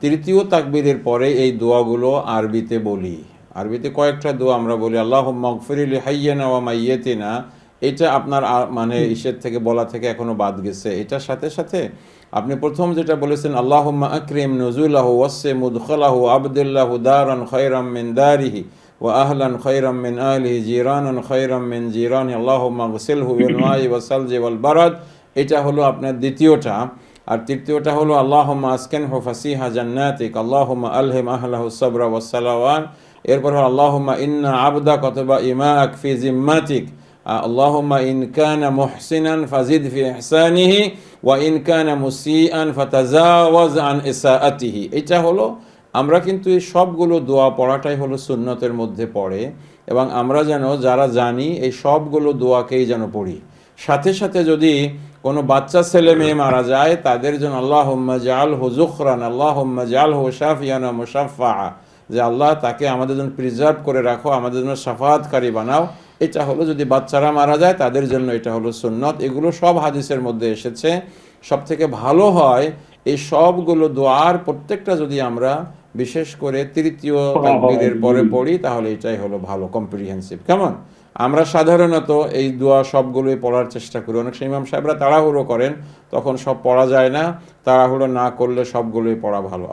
তৃতীয় তাকবীরের পরে এই দোয়াগুলো আরবিতে বলি আরবিতে কয়েকটা দোয়া আমরা বলি আল্লাহ মগফিরিল হাইয়ানা ওয়া মাইয়াতিনা এটা আপনার আ- মানে ইসের থেকে বলা থেকে এখনো বাদ গেছে এটার সাথে সাথে আপনি প্রথম যেটা বলেছেন আল্লাহ আকরিম নজুল্লাহ ওয়াসে মুদখলাহু আবদুল্লাহ দারান খৈরাম মিন দারিহি وأهلا خيرا من آله جيرانا خيرا من جيرانه اللهم اغسله بالماء والثلج والبرد এটা হলো আপনার দ্বিতীয়টা আর তৃতীয়টা হলো, আল্লাহুম্মা আসকিনহু ফাসিহা জান্নাতিক, আল্লাহুম্মা আলহিম আহলাহু সাবরা ওয়াস সালাওয়ান এরপর হলো, আল্লাহুম্মা ইন্না আবদাক অথবা ইমাআক ফি জিম্মাতিক আল্লাহুম্মা ইন কানা মুহসিনান ফাজিদ ফি ইহসানিহি, ওয়া ইন কানা মুসিআন ফাতাজাওয়াজ আন ইসাআতিহি। এটা হলো, আমরা কিন্তু এই সবগুলো দোয়া পড়াটাই হলো সুন্নতের মধ্যে পড়ে, এবং আমরা যেন যারা জানি, এই সবগুলো দোয়াকেই যেন পড়ি। সাথে সাথে যদি কোনো বাচ্চা ছেলে মেয়ে মারা যায় তাদের জন্য আল্লাহ জাল হু জুখরান আল্লাহ জাল হু শাফিয়ানা মুসাফা যে আল্লাহ তাকে আমাদের জন্য প্রিজার্ভ করে রাখো আমাদের জন্য সাফাতকারী বানাও। এটা হলো যদি বাচ্চারা মারা যায় তাদের জন্য এটা হলো সুন্নত। এগুলো সব হাদিসের মধ্যে এসেছে। সব থেকে ভালো হয় এই সবগুলো দোয়ার প্রত্যেকটা যদি আমরা বিশেষ করে তৃতীয় তাকবীরের পরে পড়ি তাহলে এটাই হলো ভালো কম্প্রিহেন্সিভ কেমন? আমরা সাধারণত এই দোয়া সবগুলোই পড়ার চেষ্টা করি। অনেক সময় ইমাম সাহেবরা তাড়াহুড়ো করেন, তখন সব পড়া যায় না, তাড়াহুড়ো না করলে সবগুলোই পড়া ভালো।